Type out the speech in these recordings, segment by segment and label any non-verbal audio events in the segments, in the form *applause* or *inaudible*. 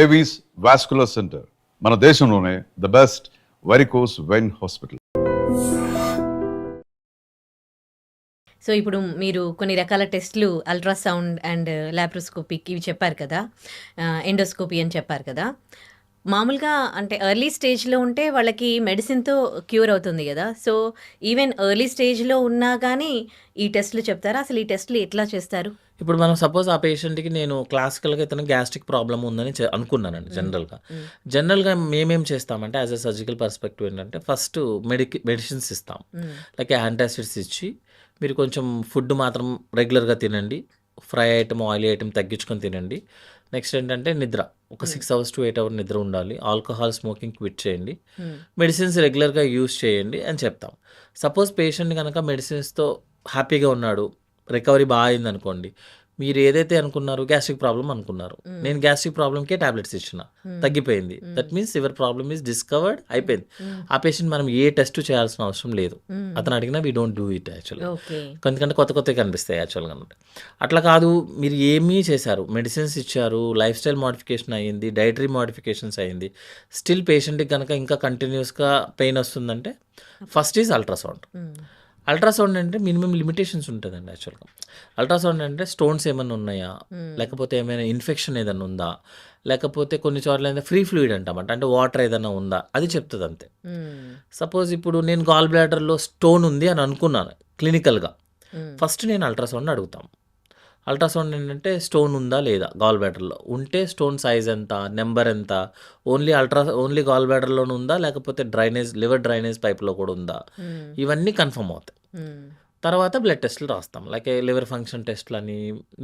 Avis vascular centre మన దేశంలోనే the best varicose vein hospital so ఇప్పుడు మీరు కొన్ని రకాల టెస్ట్లు అల్ట్రాసౌండ్ అండ్ ల్యాప్రోస్కోపిక్ ఇవి చెప్పారు కదా. ఎండోస్కోపీ అని చెప్పారు కదా. మామూలుగా అంటే ఎర్లీ స్టేజ్లో ఉంటే వాళ్ళకి మెడిసిన్తో క్యూర్ అవుతుంది కదా. సో ఈవెన్ ఎర్లీ స్టేజ్లో ఉన్నా కానీ ఈ టెస్ట్లు చెప్తారా? అసలు ఈ టెస్ట్లు ఎట్లా చేస్తారు? ఇప్పుడు మనం సపోజ్ ఆ పేషెంట్కి నేను క్లాసికల్గా ఇతను గ్యాస్ట్రిక్ ప్రాబ్లమ్ ఉందని అనుకున్నానండి జనరల్గా. జనరల్గా మేమేం. చేస్తామంటే యాజ్ అ సర్జికల్ పర్స్పెక్టివ్ ఏంటంటే ఫస్ట్ మెడికి మెడిసిన్స్ ఇస్తాం. లైక్ యాంటాసిడ్స్ ఇచ్చి మీరు కొంచెం ఫుడ్ మాత్రం రెగ్యులర్గా తినండి ఫ్రై ఐటమ్ ఆయిలీ ఐటమ్ తగ్గించుకొని తినండి. నెక్స్ట్ ఏంటంటే నిద్ర. ఒక six hours to eight hour నిద్ర ఉండాలి. ఆల్కహాల్ స్మోకింగ్ క్విట్ చేయండి. మెడిసిన్స్ రెగ్యులర్గా యూస్ చేయండి అని చెప్తాం. సపోజ్ పేషెంట్ కనుక మెడిసిన్స్తో హ్యాపీగా ఉన్నాడు రికవరీ బాగా అయింది అనుకోండి మీరు ఏదైతే అనుకున్నారు గ్యాస్ట్రిక్ ప్రాబ్లం అనుకున్నారు. నేను గ్యాస్ట్రిక్ ప్రాబ్లంకే టాబ్లెట్స్ ఇచ్చిన. తగ్గిపోయింది. That means your problem is discovered అయిపోయింది. ఆ పేషెంట్ మనం ఏ టెస్ట్ చేయాల్సిన అవసరం లేదు. అతను అడిగినా వీ డోంట్ డూ ఇట్ యాక్చువల్గా ఓకే ఎందుకంటే కొత్త కొత్తవి కనిపిస్తాయి యాక్చువల్గా అంటే అట్లా కాదు మీరు ఏమీ చేశారు మెడిసిన్స్ ఇచ్చారు లైఫ్ స్టైల్ మోడిఫికేషన్ అయ్యింది డైటరీ మోడిఫికేషన్స్ అయ్యింది స్టిల్ పేషెంట్కి కనుక ఇంకా కంటిన్యూస్గా పెయిన్ వస్తుందంటే ఫస్ట్ ఈజ్ అల్ట్రాసౌండ్. అల్ట్రాసౌండ్ అంటే మినిమం లిమిటేషన్స్ ఉంటుందండి యాక్చువల్గా. అల్ట్రాసౌండ్ అంటే స్టోన్స్ ఏమైనా ఉన్నాయా. లేకపోతే ఏమైనా ఇన్ఫెక్షన్ ఏదైనా ఉందా? లేకపోతే కొన్ని చోట్ల అయితే ఫ్రీ ఫ్లూయిడ్ అంటామంట అంటే వాటర్ ఏదైనా ఉందా? అది చెప్తుంది అంతే. సపోజ్ ఇప్పుడు నేను గాల్ బ్లాడర్లో స్టోన్ ఉంది అని అనుకున్నాను క్లినికల్గా. ఫస్ట్ నేను అల్ట్రాసౌండ్ అడుగుతాం. అల్ట్రాసౌండ్ ఏంటంటే స్టోన్ ఉందా లేదా గాల్ బ్లాడర్లో ఉంటే స్టోన్ సైజ్ ఎంత నెంబర్ ఎంత? ఓన్లీ అల్ట్రా ఓన్లీ గాల్ బ్లాడర్లోనే ఉందా? లేకపోతే డ్రైనేజ్ లివర్ డ్రైనేజ్ పైప్లో కూడా ఉందా? మ్మ్. ఇవన్నీ కన్ఫర్మ్ అవుతాయి. మ్మ్. తర్వాత బ్లడ్ టెస్ట్లు రాస్తాం లైక్ లివర్ ఫంక్షన్ టెస్ట్లు అని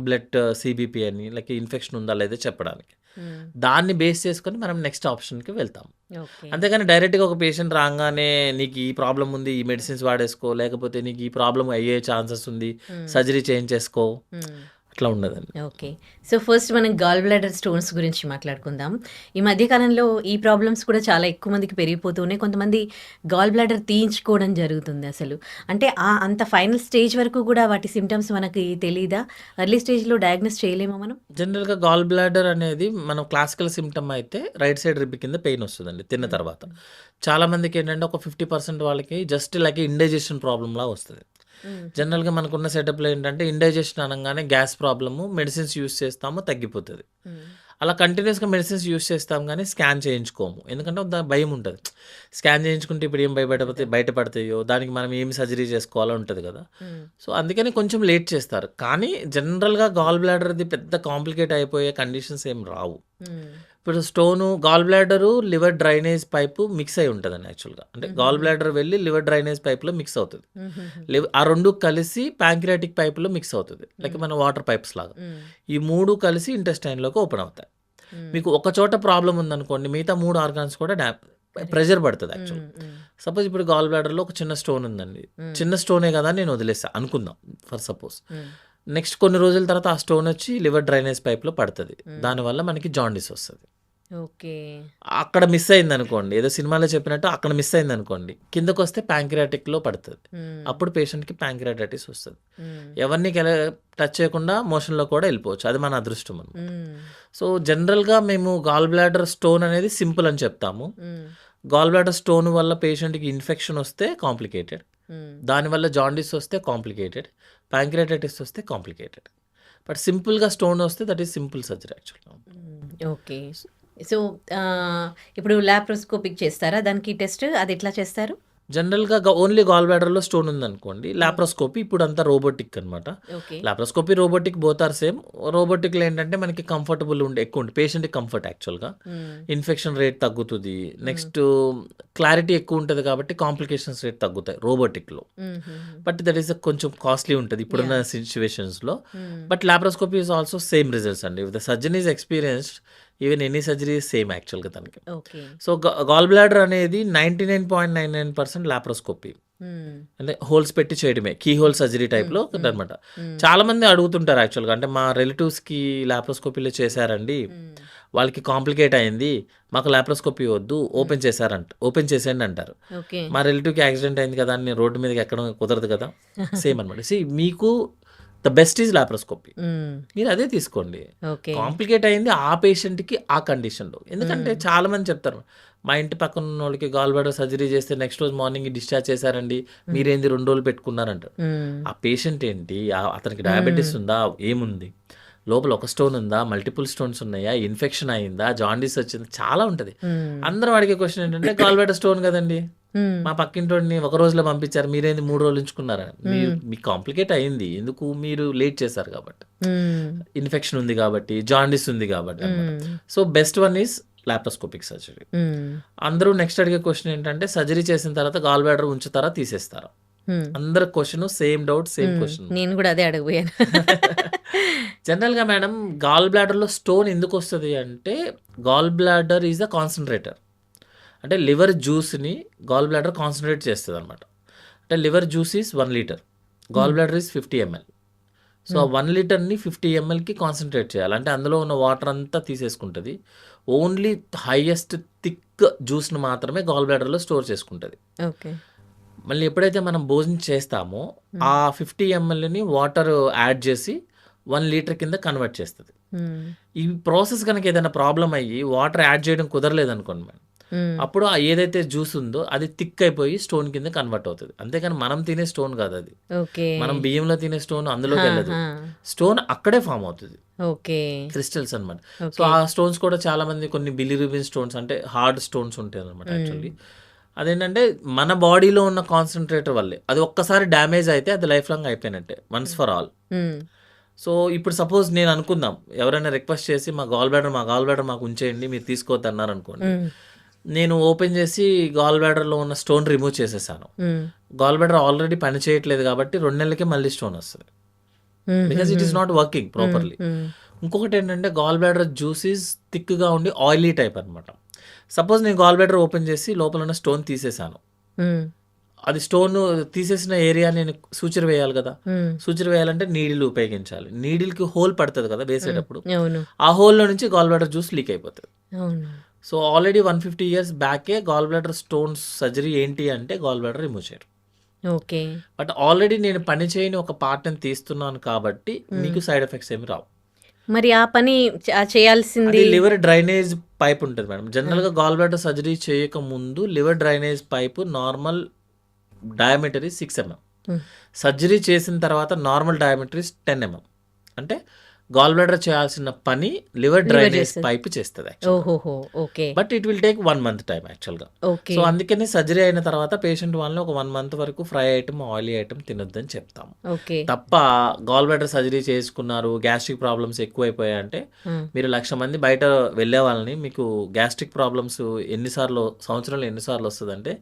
బ్లడ్ సిబిపి అని లైక్ ఇన్ఫెక్షన్ ఉందా లేదా చెప్పడానికి మ్మ్. దాన్ని బేస్ చేసుకొని మనం నెక్స్ట్ ఆప్షన్కి వెళ్తాం అంతేగాని డైరెక్ట్గా ఒక పేషెంట్ రాగానే నీకు ఈ ప్రాబ్లం ఉంది ఈ మెడిసిన్స్ వాడేసుకో లేకపోతే నీకు ఈ ప్రాబ్లం అయ్యే ఛాన్సెస్ ఉంది. సర్జరీ చేయించేసుకో మ్మ్. అట్లా ఉండదండి. ఓకే. సో ఫస్ట్ మనం గాల్ బ్లాడర్ స్టోన్స్ గురించి మాట్లాడుకుందాం. ఈ మధ్య కాలంలో ఈ ప్రాబ్లమ్స్ కూడా చాలా ఎక్కువ మందికి పెరిగిపోతూనే కొంతమంది గాల్ బ్లాడర్ తీయించుకోవడం జరుగుతుంది అసలు. అంటే ఆ అంత ఫైనల్ స్టేజ్ వరకు కూడా వాటి సిమ్టమ్స్ మనకి తెలియదా ఎర్లీ స్టేజ్లో డయాగ్నోస్ చేయలేమా మనం? జనరల్గా గాల్ బ్లాడర్ అనేది మనం క్లాసికల్ సిమ్టమ్ అయితే రైట్ సైడ్ రిబ్ కింద పెయిన్ వస్తుందండి తిన్న తర్వాత. చాలా మందికి ఏంటంటే ఒక ఫిఫ్టీ పర్సెంట్ వాళ్ళకి జస్ట్ లైక్ ఇండైజెషన్ ప్రాబ్లమ్ లా వస్తుంది. జనరల్గా మనకున్న సెటప్లో ఏంటంటే ఇండైజెషన్ అనగానే గ్యాస్ ప్రాబ్లము మెడిసిన్స్ యూస్ చేస్తాము తగ్గిపోతుంది. అలా కంటిన్యూస్గా మెడిసిన్స్ యూస్ చేస్తాం కానీ స్కాన్ చేయించుకోము. ఎందుకంటే దా భయం ఉంటుంది. స్కాన్ చేయించుకుంటే ఇప్పుడు ఏం భయపడపోతే బయటపడతాయో దానికి మనం ఏం సర్జరీ చేసుకోవాలో ఉంటుంది కదా. సో అందుకని కొంచెం లేట్ చేస్తారు. కానీ జనరల్గా గాల్ బ్లాడర్ది పెద్ద కాంప్లికేట్ అయిపోయే కండిషన్స్ ఏం రావు. ఇప్పుడు stone gallbladder liver drainage pipe mix అయి ఉంటుందండి యాక్చువల్గా. అంటే గాల్ బ్లాడర్ వెళ్ళి లివర్ డ్రైనేజ్ పైప్లో మిక్స్ అవుతుంది. ఆ రెండు కలిసి ప్యాంక్రియాటిక్ పైపులో మిక్స్ అవుతుంది. లైక్ మన వాటర్ పైప్స్ లాగా. ఈ మూడు కలిసి ఇంటెస్టైన్లోకి ఓపెన్ అవుతాయి. మీకు ఒక చోట ప్రాబ్లం ఉందనుకోండి మిగతా మూడు ఆర్గాన్స్ కూడా డా ప్రెషర్ పడుతుంది యాక్చువల్ సపోజ్ ఇప్పుడు గాల్ బ్లాడర్లో ఒక చిన్న స్టోన్ ఉందండి. చిన్న స్టోనే కదా నేను వదిలేస్తా అనుకుందాం ఫర్ సపోజ్ నెక్స్ట్ కొన్ని రోజుల తర్వాత ఆ స్టోన్ వచ్చి లివర్ డ్రైనేజ్ పైప్లో పడుతుంది. దానివల్ల మనకి జాండీస్ వస్తుంది. ఓకే. అక్కడ మిస్ అయింది అనుకోండి ఏదో సినిమాలో చెప్పినట్టు అక్కడ మిస్ అయింది అనుకోండి కిందకు వస్తే ప్యాంక్రియాటిక్లో పడుతుంది. అప్పుడు పేషెంట్కి ప్యాంక్రియాటైటిస్ వస్తుంది. ఎవరిని టచ్ చేయకుండా మోషన్లో కూడా వెళ్ళిపోవచ్చు. అది మన అదృష్టం అనమాట సో జనరల్గా మేము గాల్ బ్లాడర్ స్టోన్ అనేది సింపుల్ అని చెప్తాము. గాల్ బ్లాడర్ స్టోన్ వల్ల పేషెంట్కి ఇన్ఫెక్షన్ వస్తే కాంప్లికేటెడ్. దానివల్ల జాండీస్ వస్తే కాంప్లికేటెడ్. ప్యాంక్రియాటైటిస్ వస్తే కాంప్లికేటెడ్. బట్ సింపుల్గా స్టోన్ వస్తే దట్ ఈస్ సింపుల్ సర్జరీ యాక్చువల్గా. ఓకే. సో ఇప్పుడు ల్యాప్రోస్కోపిక్ చేస్తారా? దానికి టెస్ట్ అది ఎట్లా చేస్తారు? జనరల్గా ఓన్లీ గాల్ బ్లాడర్లో స్టోన్ ఉందనుకోండి లాప్రోస్కోపీ ఇప్పుడు అంతా రోబోటిక్ అనమాట laparoscopy robotic both are same రోబోటిక్లో ఏంటంటే మనకి కంఫర్టబుల్ ఉండే ఎక్కువ ఉంటుంది పేషెంట్కి కంఫర్ట్ యాక్చువల్గా ఇన్ఫెక్షన్ రేట్ తగ్గుతుంది. నెక్స్ట్ క్లారిటీ ఎక్కువ ఉంటుంది కాబట్టి కాంప్లికేషన్స్ రేట్ తగ్గుతాయి రోబోటిక్లో బట్ దట్ ఈస్ కొంచెం కాస్ట్లీ ఉంటుంది ఇప్పుడున్న సిచ్యువేషన్స్లో but laparoscopy is also same results అండి. The surgeon is experienced even any surgery same యాక్చువల్గా తనకి. సో గాల్ బ్లాడర్ అనేది ninety nine point nine nine percent laparoscopy. అంటే హోల్స్ పెట్టి చేయడమే కీ హోల్ సర్జరీ టైప్లో అనమాట చాలా మంది అడుగుతుంటారు యాక్చువల్గా అంటే మా రిలేటివ్స్కి లాప్రోస్కోపీలో చేశారండి వాళ్ళకి కాంప్లికేట్ అయింది మాకు లాప్రోస్కోపీ వద్దు ఓపెన్ చేశారంట ఓపెన్ చేసేయండి అంటారు. మా రిలేటివ్కి యాక్సిడెంట్ అయింది కదా అని రోడ్డు మీదకి ఎక్కడం కుదరదు కదా *laughs* సేమ్ అనమాట సి మీకు ద బెస్ట్ ఈజ్ లాప్రోస్కోపీ. మీరు అదే తీసుకోండి. కాంప్లికేట్ అయింది ఆ పేషెంట్కి ఆ కండిషన్లో. ఎందుకంటే చాలా మంది చెప్తారు మా ఇంటి పక్కన ఉన్న వాళ్ళకి గాల్ బ్లాడర్ సర్జరీ చేస్తే నెక్స్ట్ రోజు మార్నింగ్ డిశ్చార్జ్ చేశారండి మీరేంది రెండు రోజులు పెట్టుకున్నారంటారు మ్మ్. ఆ పేషెంట్ ఏంటి? అతనికి డయాబెటీస్ ఉందా? ఏముంది? లోపల ఒక స్టోన్ ఉందా? మల్టిపుల్ స్టోన్స్ ఉన్నాయా? ఇన్ఫెక్షన్ అయిందా? జాండీస్ వచ్చిందా? చాలా ఉంటుంది. అందరం అడిగే క్వశ్చన్ ఏంటంటే బ్లాడర్ స్టోన్ కదండి. మా పక్కింటోడిని ఒక రోజులో పంపించారు. మీరేంది మూడు రోజులు ఉంచుకున్నారా? మీరు మీకు కాంప్లికేట్ అయింది. ఎందుకు? మీరు లేట్ చేశారు కాబట్టి. ఇన్ఫెక్షన్ ఉంది కాబట్టి జాండీస్ ఉంది కాబట్టి. So best one is laparoscopic surgery. అందరూ నెక్స్ట్ అడిగే క్వశ్చన్ ఏంటంటే సర్జరీ చేసిన తర్వాత గాల్ బ్లాడర్ ఉంచుతారా? తీసేస్తారా. అందరి question same doubt same question నేను కూడా అదే అడగబోయాను. *laughs* జనరల్గా మేడం గాల్ బ్లాడర్లో స్టోన్ ఎందుకు వస్తుంది అంటే gall bladder is a concentrator. అంటే లివర్ జ్యూస్ని గాల్ బ్లాడర్ కాన్సన్ట్రేట్ చేస్తుంది అనమాట అంటే liver juice is one litre. Gallbladder is fifty ML. So ఆ వన్ లీటర్ని ఫిఫ్టీ ఎంఎల్కి కాన్సన్ట్రేట్ చేయాలి. అంటే అందులో ఉన్న వాటర్ అంతా తీసేసుకుంటుంది. ఓన్లీ హైయెస్ట్ థిక్ జ్యూస్ని మాత్రమే గాల్ బ్లాడర్లో స్టోర్ చేసుకుంటుంది. ఓకే. మళ్ళీ ఎప్పుడైతే మనం భోజనం చేస్తామో ఆ ఫిఫ్టీ ఎంఎల్ని వాటర్ యాడ్ చేసి వన్ లీటర్ కింద కన్వర్ట్ చేస్తుంది. మ్మ్. ఈ ప్రాసెస్ కనుక ఏదైనా ప్రాబ్లం అయ్యి వాటర్ యాడ్ చేయడం కుదరలేదు అనుకోండి మేడం. మ్మ్. అప్పుడు ఏదైతే జ్యూస్ ఉందో అది థిక్ అయిపోయి స్టోన్ కింద కన్వర్ట్ అవుతుంది. అంతేకాని మనం తినే స్టోన్ కాదు అది. మనం బియ్యంలో తినే స్టోన్ అందులోకి వెళ్ళదు. స్టోన్ అక్కడే ఫామ్ అవుతుంది. క్రిస్టల్స్ అన్నమాట. ఓకే. సో ఆ స్టోన్స్ కూడా చాలా మంది కొన్ని బిలిరూబిన్ స్టోన్స్ అంటే హార్డ్ స్టోన్స్ ఉంటాయి అనమాట యాక్చువల్లీ అదేంటంటే మన బాడీలో ఉన్న కాన్సన్ట్రేటర్ వల్లే. అది ఒక్కసారి డ్యామేజ్ అయితే అది లైఫ్ లాంగ్ అయిపోయినట్టే వన్స్ ఫర్ ఆల్. సో ఇప్పుడు సపోజ్ నేను అనుకుందాం ఎవరైనా రిక్వెస్ట్ చేసి మా గాల్ బ్లాడర్ మా గాల్ బ్లాడర్ మాకు ఉంచేయండి మీరు తీసుకోవద్దు అన్నారు అనుకోండి. నేను ఓపెన్ చేసి గాల్ బ్లాడర్లో ఉన్న స్టోన్ రిమూవ్ చేసేసాను. గాల్ బ్లాడర్ ఆల్రెడీ పని చేయట్లేదు కాబట్టి రెండు నెలలకే మళ్ళీ స్టోన్ వస్తుంది. Because it is not working properly. ఇంకొకటి ఏంటంటే గాల్ బ్లాడర్ జ్యూసీస్ థిక్గా ఉండి ఆయిలీ టైప్ అనమాట సపోజ్ నేను గాల్ బ్లాడర్ ఓపెన్ చేసి లోపల ఉన్న స్టోన్ తీసేసాను. అది స్టోన్ తీసేసిన ఏరియా నేను సూచర్ వేయాలి కదా. సూచర్ వేయాలంటే నీడిల్ ఉపయోగించాలి. నీడిల్కి హోల్ పడుతుంది కదా వేసేటప్పుడు. ఆ హోల్లో నుంచి గాల్ బ్లాడర్ జ్యూస్ లీక్ అయిపోతుంది so already one fifty years బ్యాకే gall bladder stones surgery ఏంటి అంటే గాల్ బ్లాడర్ రిమూవ్ చేయరు. ఓకే. బట్ ఆల్రెడీ నేను పని చేయని ఒక పార్ట్ని తీస్తున్నాను కాబట్టి మీకు సైడ్ ఎఫెక్ట్స్ ఏమి రావు. మరి ఆ పని చేయాల్సింది లివర్ డ్రైనేజ్ పైప్ ఉంటుంది మేడం. జనరల్గా గాల్ బ్లాడర్ సర్జరీ చేయక ముందు liver drainage pipe normal diameter six MM. Surgery చేసిన తర్వాత నార్మల్ డయామీటర్ టెన్ ఎంఎం. అంటే గాల్ బ్లాడర్ చేయాల్సిన పని లివర్ డ్రైనేజ్. పైప్ చేస్తుంది but it will take one month time యాక్చువల్గా సో అందుకని సర్జరీ అయిన తర్వాత పేషెంట్ వాళ్ళని ఒక వన్ మంత్ వరకు ఫ్రై ఐటమ్ ఆయిలీ ఐటమ్ తినొద్దని చెప్తాము. తప్ప గాల్ బ్లాడర్ సర్జరీ చేసుకున్నారు గ్యాస్ట్రిక్ ప్రాబ్లమ్స్ ఎక్కువైపోయాయంటే Hmm. మీరు లక్ష మంది బయట వెళ్ళే వాళ్ళని మీకు గ్యాస్ట్రిక్ ప్రాబ్లమ్స్ ఎన్నిసార్లు సంవత్సరంలో ఎన్నిసార్లు వస్తుందంటే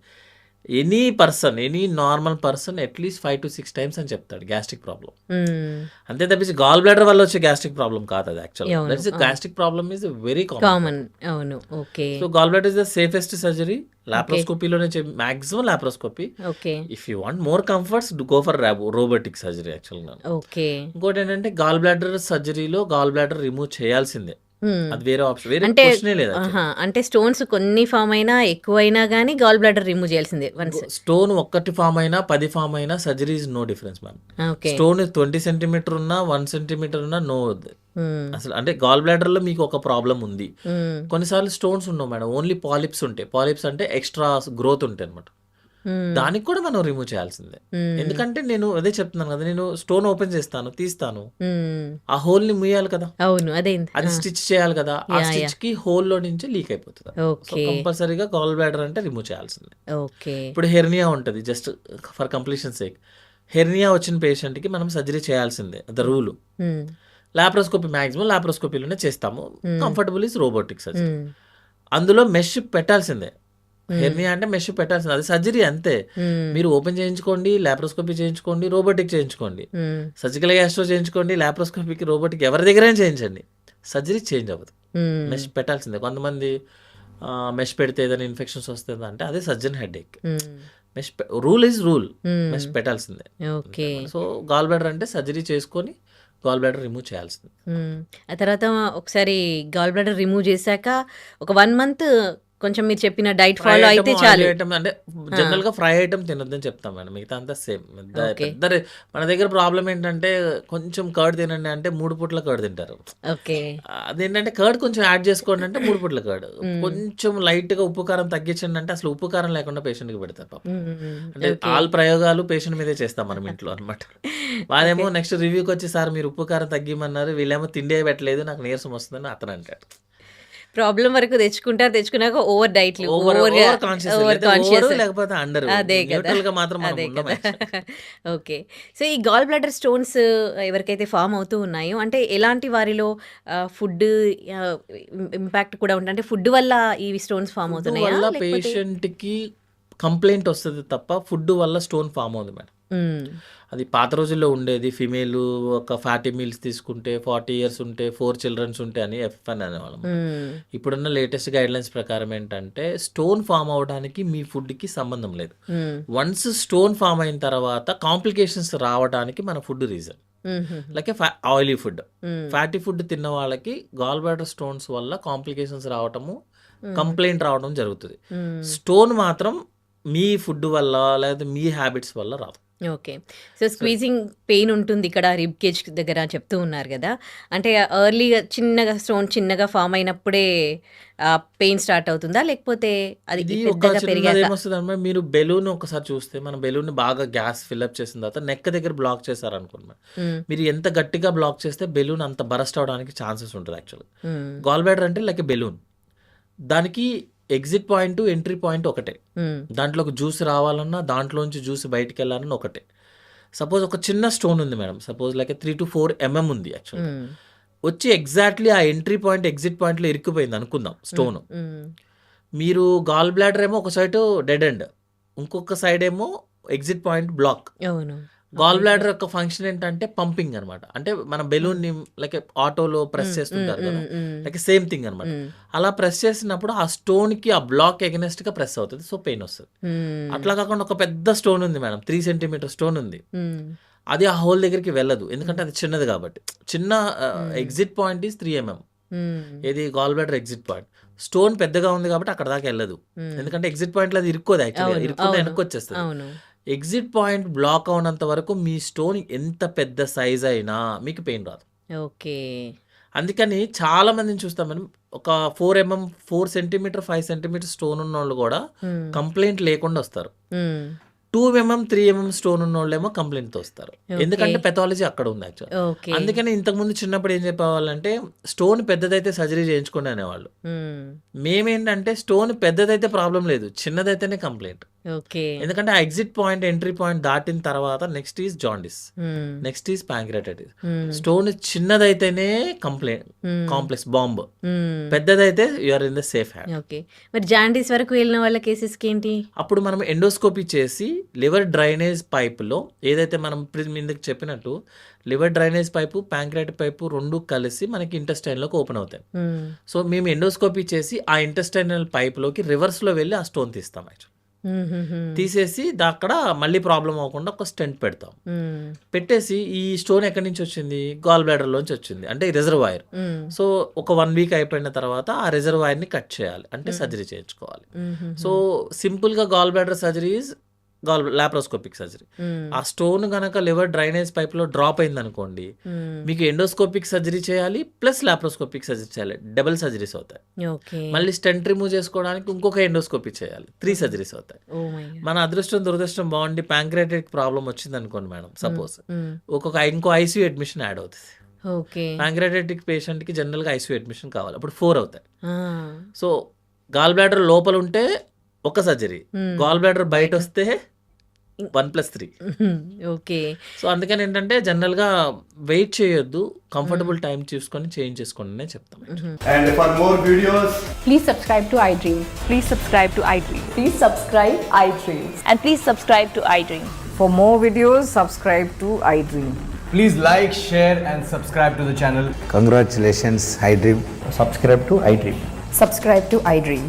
any person any normal person atleast five to six times అని చెప్తాడు గ్యాస్ట్రిక్ ప్రాబ్లం మ్మ్. అంతే తప్పించి గాల్ బ్లాడర్ వల్ల వచ్చే గ్యాస్ట్రిక్ ప్రాబ్లం కాదు అది actual that's gastric problem is very common అవును okay. So gallbladder is the safest surgery లాప్రోస్కోపీలోనే maximum laparoscopy okay if you want more comforts go for robotic surgery యాక్చువల్గా okay ఇంకోటి ఏంటంటే gall bladder సర్జరీలో gall bladder remove చేయాల్సిందే. అది వేరే option వేరే అంటే లేదు అంటే స్టోన్స్ కొన్ని ఫామ్ అయినా ఎక్కువైనా కానీ గాల్ బ్లాడర్ రిమూవ్ చేయాల్సిందే వన్స్ స్టోన్ ఒక్కటి ఫామ్ అయినా పది ఫామ్ అయినా surgery is no difference ma'am stone twenty centimetre ఉన్నా వన్ సెంటీమీటర్ ఉన్నా నో. అసలు అంటే గాల్ బ్లాడర్లో మీకు ఒక ప్రాబ్లం ఉంది. కొన్నిసార్లు స్టోన్స్ ఉండవు మేడం ఓన్లీ పాలిప్స్ ఉంటాయి. పాలిప్స్ అంటే ఎక్స్ట్రా గ్రోత్ ఉంటాయి అనమాట. దానికి కూడా మనం రిమూవ్ చేయాల్సిందే. మ్మ్. ఎందుకంటే నేను అదే చెప్తున్నాను కదా నేను స్టోన్ ఓపెన్ చేస్తాను తీస్తాను. మ్మ్. ఆ హోల్ని ముయ్యాలి కదా. అవును అదే అది స్టిచ్ చేయాలి కదా ఆ స్టిచ్కి హోల్లో నుంచి లీక్ అయిపోతుంది. కంపల్సరీగా గాల్ బ్లాడర్ అంటే రిమూవ్ చేయాల్సిందే. ఓకే ఇప్పుడు హెర్నియా ఉంటుంది just for completion sake hernia వచ్చిన పేషెంట్కి మనం సర్జరీ చేయాల్సిందే ద రూల్. లాప్రోస్కోపీ మాక్సిమం లాప్రోస్కోపీలోనే చేస్తాము. Comfortable is robotic surgery. అందులో మెష్ పెట్టాల్సిందే. హెర్నియా అంటే మెష్ పెట్టాల్సిందే అది సర్జరీ అంతే. మీరు ఓపెన్ చేయించుకోండి లాప్రోస్కోపీ చేయించుకోండి రోబోటిక్ చేయించుకోండి. సర్జికల్ గ్యాస్ట్రో చేయించుకోండి లాప్రోస్కోపీకి రోబోటిక్ ఎవరి దగ్గరైనా చేయించండి సర్జరీ చేంజ్ అవ్వదు. మెష్ పెట్టాల్సిందే కొంతమంది మెష్ పెడితే ఏదైనా ఇన్ఫెక్షన్స్ వస్తుందా అంటే అదే surgeon headache. Mesh rule is rule. Mesh పెట్టాల్సిందే ఓకే సో గాల్ బ్లాడర్ అంటే సర్జరీ చేసుకొని గాల్ బ్లాడర్ రిమూవ్ చేయాల్సింది. ఆ తర్వాత ఒకసారి గాల్ బ్లాడర్ రిమూవ్ చేశాక ఒక వన్ మంత్ కొంచెం మీరు చెప్పిన డైట్ ఫాలో అయితే చాలు. ఐటమ్ అంటే జనరల్గా ఫ్రై ఐటమ్ తినొద్దని చెప్తాం మేడం. మిగతా అంతా సేమ్. పెద్ద మన దగ్గర ప్రాబ్లం ఏంటంటే కొంచెం కర్డ్ తినండి అంటే మూడు పూట్ల కర్డ్ తింటారు. ఓకే. అదేంటంటే కర్డ్ కొంచెం యాడ్ చేసుకోండి అంటే మూడు పూట్ల కర్డ్. కొంచెం లైట్గా ఉప్పు కారం తగ్గించండి అంటే అసలు ఉప్పు కారం లేకుండా పేషెంట్కి పెడతారు పాపం. అంటే ఆల్ ప్రయోగాలు పేషెంట్ మీదే చేస్తాం మనం *laughs* ఇంట్లో అనమాట వాళ్ళేమో నెక్స్ట్ రివ్యూకి వచ్చి సార్ మీరు ఉప్పు కారం తగ్గిమన్నారు వీళ్ళేమో తిండే పెట్టలేదు నాకు నీరసం వస్తుందని అతను అంటాడు. ప్రాబ్లం వరకు తెచ్చుకుంటారు. తెచ్చుకున్నాక ఓవర్ డైట్లు ఓవర్ కాన్షియస్ లేకపోతే అండర్ అదే కదా. మాత్రం. ఓకే సో *laughs* ఈ గాల్ బ్లాడర్ స్టోన్స్ ఎవరికైతే ఫామ్ అవుతూ ఉన్నాయో అంటే ఎలాంటి వారిలో ఫుడ్ ఇంపాక్ట్ కూడా ఉంటుంది అంటే ఫుడ్ వల్ల ఈ స్టోన్స్ ఫామ్ అవుతున్నాయా? పేషెంట్కి కంప్లైంట్ వస్తుంది తప్ప ఫుడ్ వల్ల స్టోన్ ఫామ్ అవుతుంది మేడం. అది పాత రోజుల్లో ఉండేది ఫిమేల్ ఒక ఫార్టీ మీల్స్ తీసుకుంటే ఫార్టీ ఇయర్స్ ఉంటే ఫోర్ చిల్డ్రన్స్ ఉంటే అని ఎఫ్ అని అనేవాళ్ళం. ఇప్పుడున్న లేటెస్ట్ గైడ్ లైన్స్ ప్రకారం ఏంటంటే స్టోన్ ఫామ్ అవడానికి మీ ఫుడ్కి సంబంధం లేదు. వన్స్ స్టోన్ ఫామ్ అయిన తర్వాత కాంప్లికేషన్స్ రావడానికి మన food reason. Like oily food. Fatty food తిన్న వాళ్ళకి గాల్ బ్లాడర్ స్టోన్స్ వల్ల కాంప్లికేషన్స్ రావటము కంప్లైంట్ రావడం జరుగుతుంది. స్టోన్ మాత్రం మీ ఫుడ్ వల్ల లేదా మీ హ్యాబిట్స్ వల్ల రాదు ఓకే. సో స్క్వీజింగ్ పెయిన్ ఉంటుంది ఇక్కడ రిబ్ కేజ్ దగ్గర చెప్తూ ఉన్నారు కదా. అంటే ఎర్లీగా చిన్నగా స్టోన్ చిన్నగా ఫామ్ అయినప్పుడే పెయిన్ స్టార్ట్ అవుతుందా? లేకపోతే అది ఏమొస్తుంది మీరు బెలూన్ ఒకసారి చూస్తే మన బెలూన్ బాగా గ్యాస్ ఫిల్అప్ చేసిన తర్వాత నెక్ దగ్గర బ్లాక్ చేశారు అనుకోండి మ్మ్. మీరు ఎంత గట్టిగా బ్లాక్ చేస్తే బెలూన్ అంత బరస్ట్ అవడానికి ఛాన్సెస్ ఉంటుంది యాక్చువల్లీ మ్మ్. గాల్ బ్లాడర్ అంటే లైక్ బెలూన్ దానికి ఎగ్జిట్ పాయింట్ ఎంట్రీ పాయింట్ ఒకటే. మ్మ్. దాంట్లోకి జ్యూస్ రావాలన్నా దాంట్లోంచి జ్యూస్ బయటికి వెళ్ళాలన్నా ఒకటే. సపోజ్ ఒక చిన్న స్టోన్ ఉంది madam. Suppose like three to four MM ఉంది యాక్చువల్ మ్మ్. వచ్చి ఎగ్జాక్ట్లీ ఆ ఎంట్రీ పాయింట్ ఎగ్జిట్ పాయింట్లో ఇరుక్కుపోయింది అనుకుందాం స్టోన్ మ్మ్. మీరు గాల్ బ్లాడర్ ఏమో ఒక సైడ్ డెడ్ ఎండ్ ఇంకొక సైడ్ ఏమో exit point block gall bladder యొక్క ఫంక్షన్ ఏంటంటే పంపింగ్ అన్నమాట. అంటే మన బెలూన్ని లైక్ ఆటోలో ప్రెస్ చేస్తుంటారు కదా. లైక్ సేమ్ థింగ్ అన్నమాట. మ్మ్. అలా ప్రెస్ చేసినప్పుడు ఆ స్టోన్కి ఆ బ్లాక్ ఎగనెస్ట్గా ప్రెస్ అవుతుంది. సో పెయిన్ వస్తుంది. అట్లా కాకుండా ఒక పెద్ద స్టోన్ ఉంది మేడం. త్రీ సెంటీమీటర్ స్టోన్ ఉంది. అది ఆ హోల్ దగ్గరికి వెళ్ళదు. ఎందుకంటే అది చిన్నది కాబట్టి. చిన్న exit point is three MM. ఏది? Gallbladder exit point. స్టోన్ పెద్దగా ఉంది కాబట్టి అక్కడ దాకా వెళ్ళదు. ఎందుకంటే ఎగ్జిట్ పాయింట్లో అది ఇరుక్కోదు యాక్చువల్లీ ఇరుక్కుంటే వెనక్కి వచ్చేస్తుంది. ఎగ్జిట్ పాయింట్ బ్లాక్ అవునంత వరకు మీ స్టోన్ ఎంత పెద్ద సైజ్ అయినా మీకు పెయిన్ రాదు. ఓకే. అందుకని చాలా మందిని చూస్తాం మనం. ఒక four MM four centimetre five centimetre stone ఉన్న వాళ్ళు కూడా. కంప్లైంట్ లేకుండా వస్తారు. Two MM three MM stone ఉన్న వాళ్ళేమో కంప్లైంట్తో వస్తారు. ఎందుకంటే పెథాలజీ అక్కడ ఉంది యాక్చువల్ అందుకని ఇంతకుముందు చిన్నప్పుడు ఏం చెప్పేవాళ్ళంటే స్టోన్ పెద్దదైతే సర్జరీ చేయించుకోండి అనేవాళ్ళు. మ్మ్. మేమేంటంటే స్టోన్ పెద్దదైతే ప్రాబ్లం లేదు. చిన్నదైతేనే కంప్లైంట్ ఓకే ఎందుకంటే ఆ ఎగ్జిట్ పాయింట్ ఎంట్రీ పాయింట్ దాటిన తర్వాత next is jaundice. Next is pancreatitis. Stone చిన్నదైతేనే complaint. Complex bomb. పెద్దదైతే you're in the safe hand okay మరి జాండీస్ వరకు వెళ్ళిన వాళ్ళ కేసెస్కి ఏంటి అప్పుడు మనం ఎండోస్కోపీ చేసి లివర్ డ్రైనేజ్ పైపులో ఏదైతే మనం ఇందుకు చెప్పినట్టు liver drainage pipe pancreatic pipe రెండు కలిసి మనకి ఇంటెస్టైన్లోకి ఓపెన్ అవుతాయి. సో మేము ఎండోస్కోపీ చేసి ఆ ఇంటెస్టైనల్ పైప్లోకి రివర్స్లో వెళ్ళి ఆ స్టోన్ తీస్తాం యాక్చువల్ తీసేసి దా- అక్కడ మళ్ళీ ప్రాబ్లం అవ్వకుండా ఒక స్టెంట్ పెడతాం. మ్మ్. పెట్టేసి ఈ స్టోన్ ఎక్కడి నుంచి వచ్చింది? గాల్ బ్లాడర్లోంచి వచ్చింది. అంటే రిజర్వాయర్ మ్మ్. సో ఒక వన్ వీక్ అయిపోయిన తర్వాత ఆ రిజర్వాయర్ని కట్ చేయాలి. అంటే సర్జరీ చేయించుకోవాలి. మ్మ్. సో సింపుల్గా gallbladder surgery is gall laparoscopic surgery. ఆ స్టోన్ కనుక లివర్ డ్రైనేజ్ పైప్లో డ్రాప్ అయింది అనుకోండి. మీకు ఎండోస్కోపిక్ సర్జరీ చేయాలి ప్లస్ లాప్రోస్కోపిక్ సర్జరీ చేయాలి. డబుల్ సర్జరీస్ అవుతాయి. మళ్ళీ స్టెంట్ రిమూవ్ చేసుకోవడానికి ఇంకొక ఎండోస్కోపీ చేయాలి. త్రీ సర్జరీస్ అవుతాయి. మన అదృష్టం దురదృష్టం బాగుండి ప్యాంక్రాటిక్ ప్రాబ్లం వచ్చింది అనుకోండి మేడం సపోజ్. ఒక్కొక్క ఇంకో ఐసీయూ అడ్మిషన్ యాడ్ అవుతుంది. ఓకే. ప్యాంక్రాటిక్ పేషెంట్కి జనరల్గా ఐసీయూ అడ్మిషన్ కావాలి. అప్పుడు ఫోర్ అవుతాయి. సో గాల్ బ్లాడర్ లోపల ఉంటే ఒక సర్జరీ. గాల్ బ్లాడర్ బయట వస్తే one plus three. *laughs* Okay. So అందుకని ఏంటంటే జనరల్గా వెయిట్ చేయొద్దు కంఫర్టబుల్ టైం చూసుకొని చేంజ్ చేసుకోండి నేను చెప్తాను and for more videos please subscribe to iDream please subscribe to iDream please subscribe iDream and please subscribe to iDream for more videos subscribe to iDream please like share and subscribe to the channel congratulations iDream subscribe to iDream subscribe to iDream